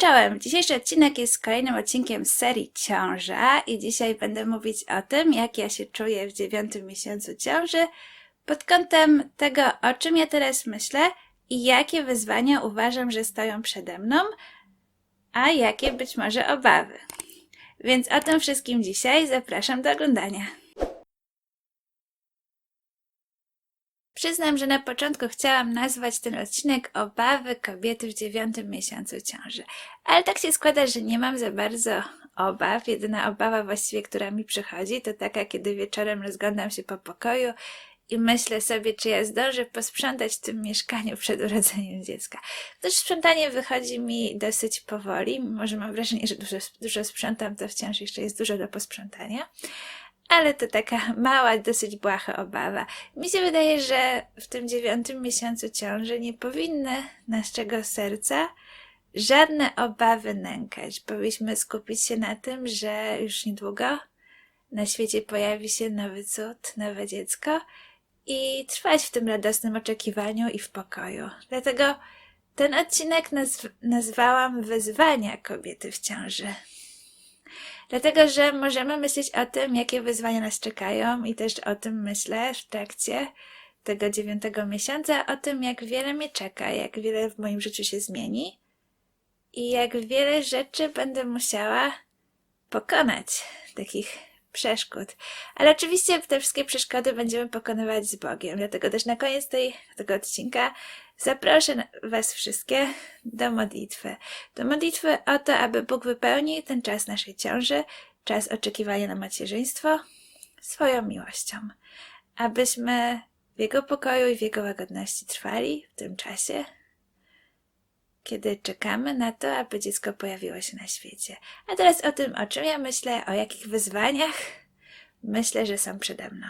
Czołem! Dzisiejszy odcinek jest kolejnym odcinkiem serii Ciąża i dzisiaj będę mówić o tym, jak ja się czuję w dziewiątym miesiącu ciąży pod kątem tego, o czym ja teraz myślę i jakie wyzwania uważam, że stoją przede mną, a jakie być może obawy. Więc o tym wszystkim dzisiaj zapraszam do oglądania. Przyznam, że na początku chciałam nazwać ten odcinek Obawy kobiety w dziewiątym miesiącu ciąży. Ale tak się składa, że nie mam za bardzo obaw. Jedyna obawa właściwie, która mi przychodzi, to taka, kiedy wieczorem rozglądam się po pokoju i myślę sobie, czy ja zdążę posprzątać w tym mieszkaniu przed urodzeniem dziecka. Też sprzątanie wychodzi mi dosyć powoli, mimo że mam wrażenie, że dużo, dużo sprzątam, to wciąż jeszcze jest dużo do posprzątania ale to taka mała, dosyć błaha obawa. Mi się wydaje, że w tym dziewiątym miesiącu ciąży nie powinny naszego serca żadne obawy nękać. Powinniśmy skupić się na tym, że już niedługo na świecie pojawi się nowy cud, nowe dziecko i trwać w tym radosnym oczekiwaniu i w pokoju. Dlatego ten odcinek nazw nazwałam Wyzwania kobiety w ciąży. Dlatego, że możemy myśleć o tym, jakie wyzwania nas czekają i też o tym myślę w trakcie tego dziewiątego miesiąca, o tym, jak wiele mnie czeka, jak wiele w moim życiu się zmieni i jak wiele rzeczy będę musiała pokonać, takich przeszkód. Ale oczywiście te wszystkie przeszkody będziemy pokonywać z Bogiem. Dlatego też na koniec tej, tego odcinka zaproszę Was wszystkie do modlitwy. Do modlitwy o to, aby Bóg wypełnił ten czas naszej ciąży, czas oczekiwania na macierzyństwo, swoją miłością. Abyśmy w Jego pokoju i w Jego łagodności trwali w tym czasie, kiedy czekamy na to, aby dziecko pojawiło się na świecie. A teraz o tym, o czym ja myślę, o jakich wyzwaniach myślę, że są przede mną.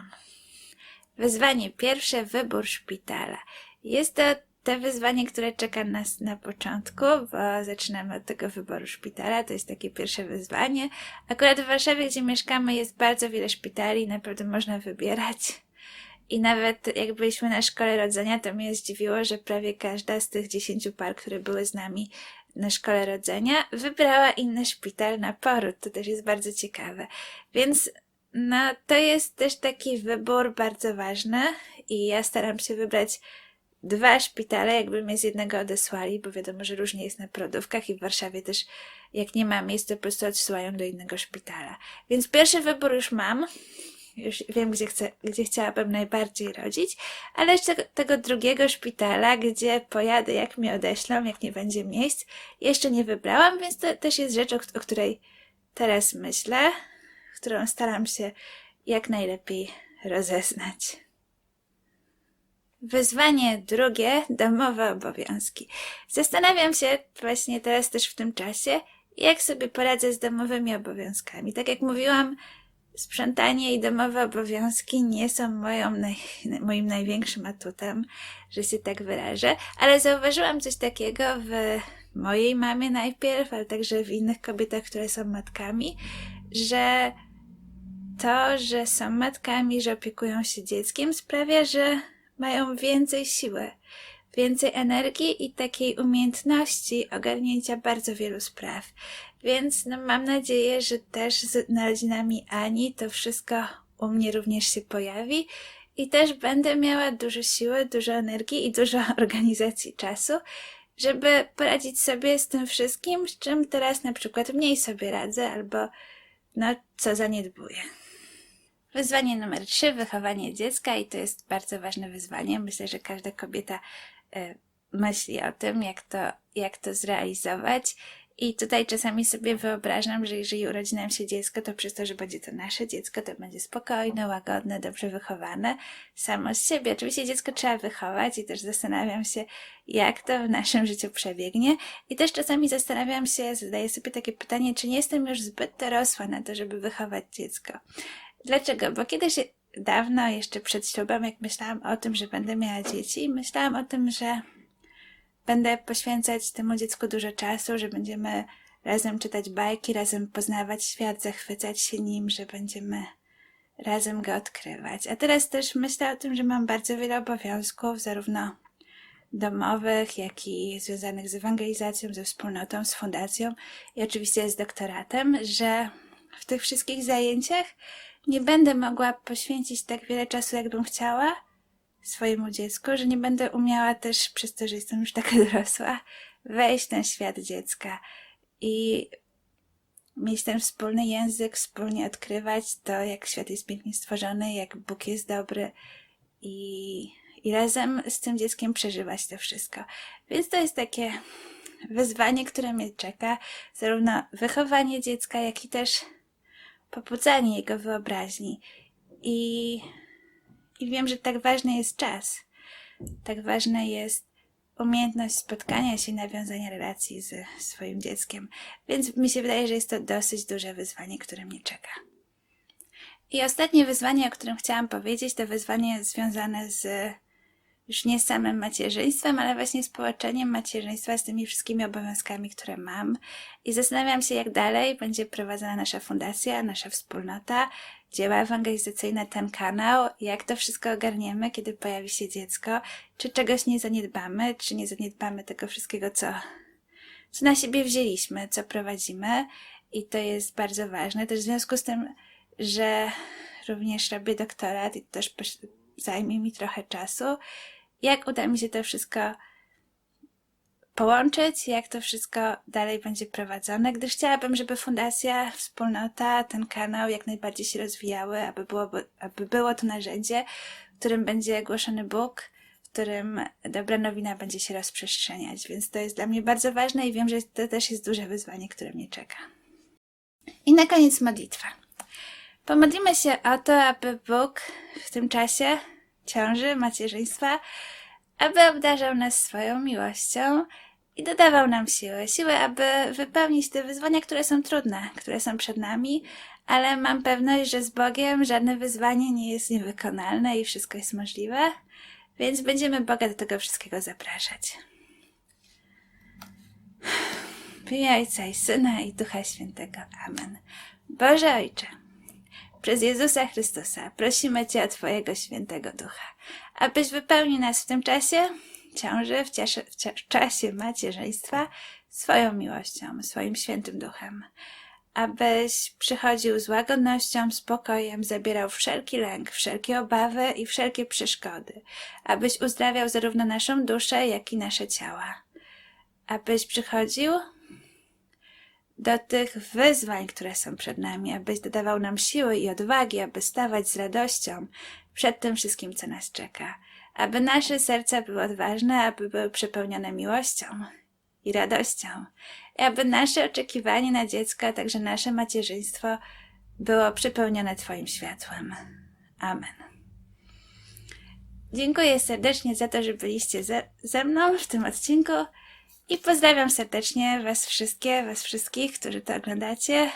Wyzwanie pierwsze, wybór szpitala. Jest to te wyzwanie, które czeka nas na początku, bo zaczynamy od tego wyboru szpitala, to jest takie pierwsze wyzwanie. Akurat w Warszawie, gdzie mieszkamy, jest bardzo wiele szpitali, naprawdę można wybierać. I nawet jak byliśmy na szkole rodzenia, to mnie zdziwiło, że prawie każda z tych dziesięciu par, które były z nami na szkole rodzenia, wybrała inny szpital na poród. To też jest bardzo ciekawe. Więc no, to jest też taki wybór bardzo ważny i ja staram się wybrać dwa szpitale, jakby mnie z jednego odesłali, bo wiadomo, że różnie jest na porodówkach i w Warszawie też jak nie ma miejsca, po prostu odsyłają do innego szpitala. Więc pierwszy wybór już mam, już wiem, gdzie, chcę, gdzie chciałabym najbardziej rodzić, ale jeszcze tego drugiego szpitala, gdzie pojadę, jak mnie odeślą, jak nie będzie miejsc, jeszcze nie wybrałam, więc to też jest rzecz, o, o której teraz myślę, którą staram się jak najlepiej rozeznać. Wyzwanie drugie, domowe obowiązki. Zastanawiam się właśnie teraz też w tym czasie, jak sobie poradzę z domowymi obowiązkami. Tak jak mówiłam, sprzątanie i domowe obowiązki nie są moją moim największym atutem, że się tak wyrażę, ale zauważyłam coś takiego w mojej mamie najpierw, ale także w innych kobietach, które są matkami, że to, że są matkami, że opiekują się dzieckiem, sprawia, że mają więcej siły, więcej energii i takiej umiejętności ogarnięcia bardzo wielu spraw. Więc no, mam nadzieję, że też z narodzinami Ani to wszystko u mnie również się pojawi i też będę miała dużo siły, dużo energii i dużo organizacji czasu, żeby poradzić sobie z tym wszystkim, z czym teraz na przykład mniej sobie radzę albo no, co zaniedbuję. Wyzwanie numer trzy, wychowanie dziecka i to jest bardzo ważne wyzwanie. Myślę, że każda kobieta y, myśli o tym, jak to, jak to zrealizować. I tutaj czasami sobie wyobrażam, że jeżeli urodzi nam się dziecko, to przez to, że będzie to nasze dziecko, to będzie spokojne, łagodne, dobrze wychowane, samo z siebie. Oczywiście dziecko trzeba wychować i też zastanawiam się, jak to w naszym życiu przebiegnie. I też czasami zastanawiam się, zadaję sobie takie pytanie, czy nie jestem już zbyt dorosła na to, żeby wychować dziecko. Dlaczego? Bo kiedyś dawno, jeszcze przed ślubem, jak myślałam o tym, że będę miała dzieci, myślałam o tym, że będę poświęcać temu dziecku dużo czasu, że będziemy razem czytać bajki, razem poznawać świat, zachwycać się nim, że będziemy razem go odkrywać. A teraz też myślę o tym, że mam bardzo wiele obowiązków, zarówno domowych, jak i związanych z ewangelizacją, ze wspólnotą, z fundacją i oczywiście z doktoratem, że w tych wszystkich zajęciach nie będę mogła poświęcić tak wiele czasu, jakbym chciała swojemu dziecku, że nie będę umiała też, przez to, że jestem już taka dorosła, wejść ten świat dziecka i mieć ten wspólny język, wspólnie odkrywać to, jak świat jest pięknie stworzony, jak Bóg jest dobry i, i razem z tym dzieckiem przeżywać to wszystko. Więc to jest takie wyzwanie, które mnie czeka, zarówno wychowanie dziecka, jak i też pobudzanie jego wyobraźni. I, I wiem, że tak ważny jest czas. Tak ważna jest umiejętność spotkania się i nawiązania relacji ze swoim dzieckiem. Więc mi się wydaje, że jest to dosyć duże wyzwanie, które mnie czeka. I ostatnie wyzwanie, o którym chciałam powiedzieć, to wyzwanie związane z już nie samym macierzyństwem, ale właśnie z połączeniem macierzyństwa z tymi wszystkimi obowiązkami, które mam. I zastanawiam się, jak dalej będzie prowadzona nasza fundacja, nasza wspólnota, dzieła ewangelizacyjne, ten kanał, jak to wszystko ogarniemy, kiedy pojawi się dziecko, czy czegoś nie zaniedbamy, czy nie zaniedbamy tego wszystkiego, co, co na siebie wzięliśmy, co prowadzimy. I to jest bardzo ważne. Też w związku z tym, że również robię doktorat i to też zajmie mi trochę czasu, jak uda mi się to wszystko połączyć, jak to wszystko dalej będzie prowadzone, gdyż chciałabym, żeby fundacja, wspólnota, ten kanał jak najbardziej się rozwijały, aby było, aby było to narzędzie, w którym będzie głoszony Bóg, w którym dobra nowina będzie się rozprzestrzeniać. Więc to jest dla mnie bardzo ważne i wiem, że to też jest duże wyzwanie, które mnie czeka. I na koniec modlitwa. Pomodlimy się o to, aby Bóg w tym czasie ciąży, macierzyństwa, aby obdarzał nas swoją miłością i dodawał nam siły. Siły, aby wypełnić te wyzwania, które są trudne, które są przed nami, ale mam pewność, że z Bogiem żadne wyzwanie nie jest niewykonalne i wszystko jest możliwe, więc będziemy Boga do tego wszystkiego zapraszać. W imię Ojca i Syna i Ducha Świętego. Amen. Boże Ojcze, przez Jezusa Chrystusa prosimy Cię o Twojego świętego ducha, abyś wypełnił nas w tym czasie ciąży, w, ciesze, w, w czasie macierzyństwa swoją miłością, swoim świętym duchem. Abyś przychodził z łagodnością, spokojem, zabierał wszelki lęk, wszelkie obawy i wszelkie przeszkody. Abyś uzdrawiał zarówno naszą duszę, jak i nasze ciała. Abyś przychodził do tych wyzwań, które są przed nami, abyś dodawał nam siły i odwagi, aby stawać z radością przed tym wszystkim, co nas czeka. Aby nasze serca były odważne, aby były przepełnione miłością i radością. I aby nasze oczekiwanie na dziecko, a także nasze macierzyństwo było przepełnione Twoim światłem. Amen. Dziękuję serdecznie za to, że byliście ze, ze mną w tym odcinku. I pozdrawiam serdecznie Was wszystkie, Was wszystkich, którzy to oglądacie.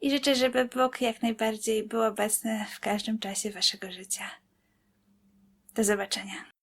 I życzę, żeby Bóg jak najbardziej był obecny w każdym czasie Waszego życia. Do zobaczenia.